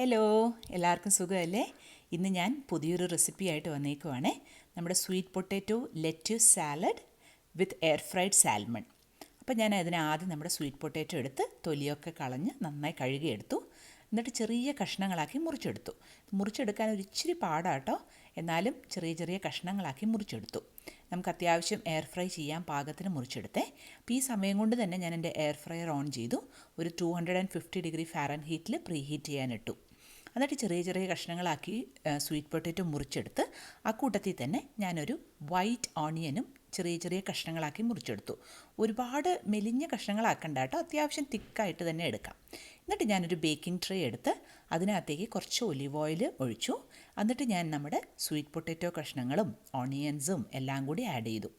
Hello എല്ലാവർക്കും സുഖമല്ലേ? ഇന്ന് ഞാൻ പുതിയൊരു റെസിപ്പി ആയിട്ട് വന്നേക്കുവാണേ. നമ്മുടെ sweet potato lettuce salad with air fried salmon അപ്പോൾ ഞാൻ അതിന് ആദ്യം നമ്മുടെ സ്വീറ്റ് പൊട്ടാറ്റോ എടുത്ത് തൊലിയൊക്കെ കളഞ്ഞ് നന്നായി കഴുകിയെടുത്തു. എന്നിട്ട് ചെറിയ കഷ്ണങ്ങളാക്കി മുറിച്ചെടുത്തു. മുറിച്ചെടുക്കാൻ ഒരു ഇച്ചിരി പാടാട്ടോ. എന്നാലും ചെറിയ ചെറിയ കഷ്ണങ്ങളാക്കി മുറിച്ചെടുത്തു. നമുക്ക് അത്യാവശ്യം എയർ ഫ്രൈ ചെയ്യാൻ പാകത്തിന് മുറിച്ചെടുത്തേ. അപ്പോൾ ഈ സമയം കൊണ്ട് തന്നെ ഞാൻ എന്റെ എയർ ഫ്രയർ ഓൺ ചെയ്തു. ഒരു two hundred and fifty degree ഫാരൻ ഹീറ്റിൽ പ്രീ ഹീറ്റ് ചെയ്യാനിട്ടു. എന്നിട്ട് ചെറിയ ചെറിയ കഷ്ണങ്ങളാക്കി സ്വീറ്റ് പൊട്ടറ്റോ മുറിച്ചെടുത്ത് ആ കൂട്ടത്തിൽ തന്നെ ഞാനൊരു വൈറ്റ് ഓണിയനും ചെറിയ ചെറിയ കഷ്ണങ്ങളാക്കി മുറിച്ചെടുത്തു. ഒരുപാട് മെലിഞ്ഞ കഷ്ണങ്ങളാക്കണ്ട കേട്ടോ അത്യാവശ്യം തിക്കായിട്ട് തന്നെ എടുക്കാം. എന്നിട്ട് ഞാനൊരു ബേക്കിംഗ് ട്രേ എടുത്ത് അതിനകത്തേക്ക് കുറച്ച് ഒലിവ് ഓയിൽ ഒഴിച്ചു. എന്നിട്ട് ഞാൻ നമ്മുടെ സ്വീറ്റ് പൊട്ടറ്റോ കഷ്ണങ്ങളും ഓണിയൻസും എല്ലാം കൂടി ആഡ് ചെയ്തു.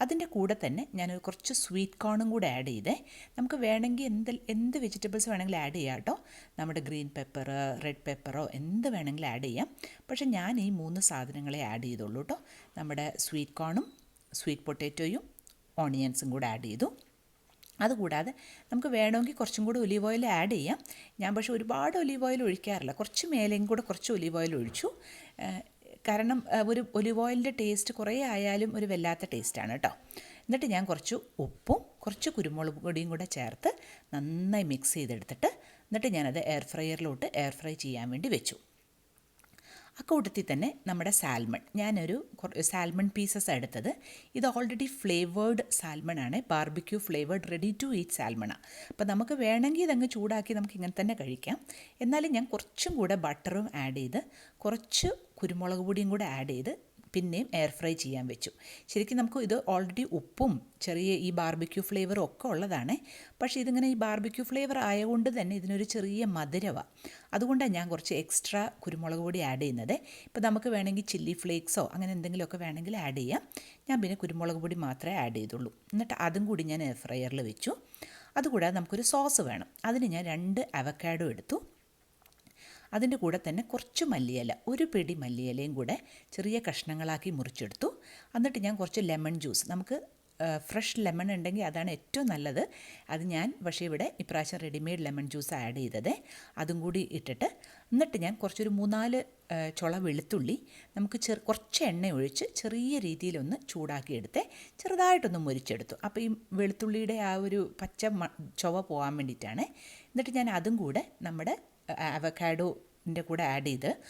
അതിന്റെ കൂടെ തന്നെ ഞാൻ കുറച്ച് സ്വീറ്റ് കോണും കൂടെ ആഡ് ചെയ്തേ. നമുക്ക് വേണമെങ്കിൽ എന്ത് എന്ത് വെജിറ്റബിൾസ് വേണമെങ്കിലും ആഡ് ചെയ്യാം കേട്ടോ. നമ്മുടെ ഗ്രീൻ പെപ്പർ റെഡ് പെപ്പറോ എന്ത് വേണമെങ്കിലും ആഡ് ചെയ്യാം. പക്ഷേ ഞാൻ ഈ മൂന്ന് സാധനങ്ങളെ ആഡ് ചെയ്തുള്ളൂ കേട്ടോ. നമ്മുടെ സ്വീറ്റ് കോണും സ്വീറ്റ് പൊട്ടാറ്റോയും ഓണിയൻസും കൂടെ ആഡ് ചെയ്തു. അതുകൂടാതെ നമുക്ക് വേണമെങ്കിൽ കുറച്ചും കൂടി ഒലീവ് ഓയിൽ ആഡ് ചെയ്യാം. ഞാൻ പക്ഷേ ഒരുപാട് ഒലീവ് ഓയിൽ ഒഴിക്കാറില്ല. കുറച്ച് മേലെയും കൂടെ കുറച്ച് ഒലീവ് ഓയിൽ ഒഴിച്ചു. കാരണം ഒരു ഒലിവ് ഓയിലിന്റെ ടേസ്റ്റ് കുറേ ആയാലും ഒരു വല്ലാത്ത ടേസ്റ്റാണ് കേട്ടോ എന്നിട്ട് ഞാൻ കുറച്ച് ഉപ്പും കുറച്ച് കുരുമുളക് പൊടിയും കൂടെ ചേർത്ത് നന്നായി മിക്സ് ചെയ്തെടുത്തിട്ട് എന്നിട്ട് ഞാനത് എയർ ഫ്രയറിലോട്ട് എയർ ഫ്രൈ ചെയ്യാൻ വേണ്ടി വെച്ചു. അക്കൂട്ടത്തിൽ തന്നെ നമ്മുടെ സാൽമൺ ഞാനൊരു സാൽമൺ പീസസ് എടുത്തത്. ഇത് ഓൾറെഡി ഫ്ലേവേർഡ് സാൽമൺ ആണ്. Barbecue flavoured ready to eat സാൽമണാണ് അപ്പോൾ നമുക്ക് വേണമെങ്കിൽ ഇതങ്ങ് ചൂടാക്കി നമുക്ക് ഇങ്ങനെ തന്നെ കഴിക്കാം. എന്നാലും ഞാൻ കുറച്ചും കൂടെ ബട്ടറും ആഡ് ചെയ്ത് കുറച്ച് കുരുമുളക് പൊടിയും കൂടെ ആഡ് ചെയ്ത് പിന്നെയും എയർ ഫ്രൈ ചെയ്യാൻ വെച്ചു. ശരിക്കും നമുക്ക് ഇത് ഓൾറെഡി ഉപ്പും ചെറിയ ഈ ബാർബിക്യൂ ഫ്ലേവറും ഒക്കെ ഉള്ളതാണ്. പക്ഷേ ഇതിങ്ങനെ ഈ ബാർബിക്യൂ ഫ്ലേവർ ആയതുകൊണ്ട് തന്നെ ഇതിനൊരു ചെറിയ മധുരവ. അതുകൊണ്ടാണ് ഞാൻ കുറച്ച് എക്സ്ട്രാ കുരുമുളക് പൊടി ആഡ് ചെയ്യുന്നത്. ഇപ്പോൾ നമുക്ക് വേണമെങ്കിൽ ചില്ലി ഫ്ലേക്സോ അങ്ങനെ എന്തെങ്കിലുമൊക്കെ വേണമെങ്കിൽ ആഡ് ചെയ്യാം. ഞാൻ പിന്നെ കുരുമുളക് പൊടി മാത്രമേ ആഡ് ചെയ്തുള്ളൂ. എന്നിട്ട് അതും കൂടി ഞാൻ എയർ ഫ്രയറിൽ വെച്ചു. അതുകൂടാതെ നമുക്കൊരു സോസ് വേണം. അതിന് ഞാൻ രണ്ട് അവക്കാഡോ എടുത്തു. അതിന്റെ കൂടെ തന്നെ കുറച്ച് മല്ലിയില ഒരു പിടി മല്ലിയിലയും കൂടെ ചെറിയ കഷ്ണങ്ങളാക്കി മുറിച്ചെടുത്തു. എന്നിട്ട് ഞാൻ കുറച്ച് ലെമൺ ജ്യൂസ് നമുക്ക് ഫ്രഷ് ലെമൺ ഉണ്ടെങ്കിൽ അതാണ് ഏറ്റവും നല്ലത്. അത് ഞാൻ പക്ഷേ ഇവിടെ ഇപ്രാവശ്യം റെഡിമെയ്ഡ് ലെമൺ ജ്യൂസ് ആഡ് ചെയ്തത് അതും കൂടി ഇട്ടിട്ട്. എന്നിട്ട് ഞാൻ കുറച്ചൊരു മൂന്നാൽ ചുള വെളുത്തുള്ളി നമുക്ക് ചെറു കുറച്ച് എണ്ണ ഒഴിച്ച് ചെറിയ രീതിയിലൊന്ന് ചൂടാക്കിയെടുത്ത് ചെറുതായിട്ടൊന്ന് മുരിച്ചെടുത്തു. അപ്പോൾ ഈ വെളുത്തുള്ളിയുടെ ആ ഒരു പച്ച ചുവ പോകാൻ വേണ്ടിയിട്ടാണ്. എന്നിട്ട് ഞാൻ അതും കൂടെ നമ്മുടെ അവക്കാഡോന്റെ കൂടെ ആഡ് ചെയ്ത്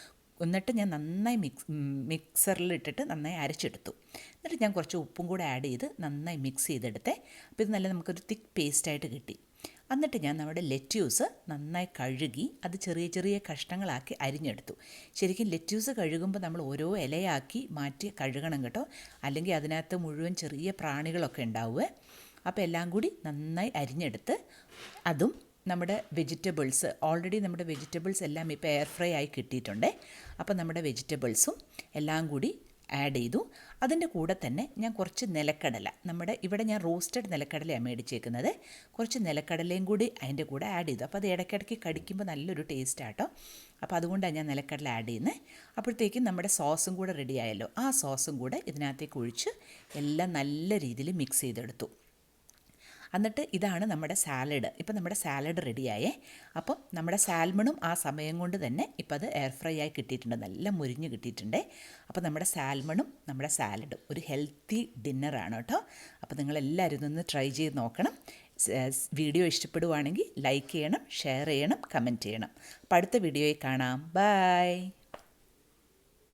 എന്നിട്ട് ഞാൻ നന്നായി മിക്സ് മിക്സറിൽ ഇട്ടിട്ട് നന്നായി അരച്ചെടുത്തു. എന്നിട്ട് ഞാൻ കുറച്ച് ഉപ്പും കൂടെ ആഡ് ചെയ്ത് നന്നായി മിക്സ് ചെയ്തെടുത്തേ. അപ്പോൾ ഇത് നല്ല നമുക്കൊരു തിക്ക് പേസ്റ്റായിട്ട് കിട്ടി. എന്നിട്ട് ഞാൻ നമ്മുടെ ലെറ്റ്യൂസ് നന്നായി കഴുകി അത് ചെറിയ ചെറിയ കഷ്ണങ്ങളാക്കി അരിഞ്ഞെടുത്തു. ശരിക്കും ലെറ്റ്യൂസ് കഴുകുമ്പോൾ നമ്മൾ ഓരോ ഇലയാക്കി മാറ്റി കഴുകണം കേട്ടോ. അല്ലെങ്കിൽ അതിനകത്ത് മുഴുവൻ ചെറിയ പ്രാണികളൊക്കെ ഉണ്ടാവുക അപ്പോൾ എല്ലാം കൂടി നന്നായി അരിഞ്ഞെടുത്ത് അതും നമ്മുടെ വെജിറ്റബിൾസ് ഓൾറെഡി നമ്മുടെ വെജിറ്റബിൾസ് എല്ലാം ഇപ്പോൾ എയർ ഫ്രൈ ആയി കിട്ടിയിട്ടുണ്ട്. അപ്പോൾ നമ്മുടെ വെജിറ്റബിൾസും എല്ലാം കൂടി ആഡ് ചെയ്തു. അതിന്റെ കൂടെ തന്നെ ഞാൻ കുറച്ച് നിലക്കടല നമ്മുടെ ഇവിടെ ഞാൻ റോസ്റ്റഡ് നിലക്കടലയാണ് മേടിച്ചേക്കുന്നത്. കുറച്ച് നിലക്കടലയും കൂടി അതിന്റെ കൂടെ ആഡ് ചെയ്തു. അപ്പോൾ അത് ഇടയ്ക്കിടയ്ക്ക് കടിക്കുമ്പോൾ നല്ലൊരു ടേസ്റ്റ് ആട്ടോ. അപ്പോൾ അതുകൊണ്ടാണ് ഞാൻ നിലക്കടല ആഡ് ചെയ്യുന്നത്. അപ്പോഴത്തേക്കും നമ്മുടെ സോസും കൂടെ റെഡിയായല്ലോ ആ സോസും കൂടെ ഇതിനകത്തേക്ക് ഒഴിച്ച് എല്ലാം നല്ല രീതിയിൽ മിക്സ് ചെയ്തെടുത്തു. എന്നിട്ട് ഇതാണ് നമ്മുടെ സാലഡ് ഇപ്പം നമ്മുടെ സാലഡ് റെഡിയായേ അപ്പം നമ്മുടെ സാൽമണും ആ സമയം കൊണ്ട് തന്നെ ഇപ്പം അത് എയർ ഫ്രൈ ആയി കിട്ടിയിട്ടുണ്ട്. നല്ല മുരിഞ്ഞ് കിട്ടിയിട്ടുണ്ട്. അപ്പം നമ്മുടെ സാൽമണും നമ്മുടെ സാലഡും ഒരു ഹെൽത്തി ഡിന്നറാണ് കേട്ടോ. അപ്പോൾ നിങ്ങളെല്ലാവരും ഇതൊന്ന് ട്രൈ ചെയ്ത് നോക്കണം. വീഡിയോ ഇഷ്ടപ്പെടുവാണെങ്കിൽ ലൈക്ക് ചെയ്യണം ഷെയർ ചെയ്യണം കമന്റ് ചെയ്യണം. അപ്പോൾ അടുത്ത വീഡിയോയിൽ കാണാം. ബൈ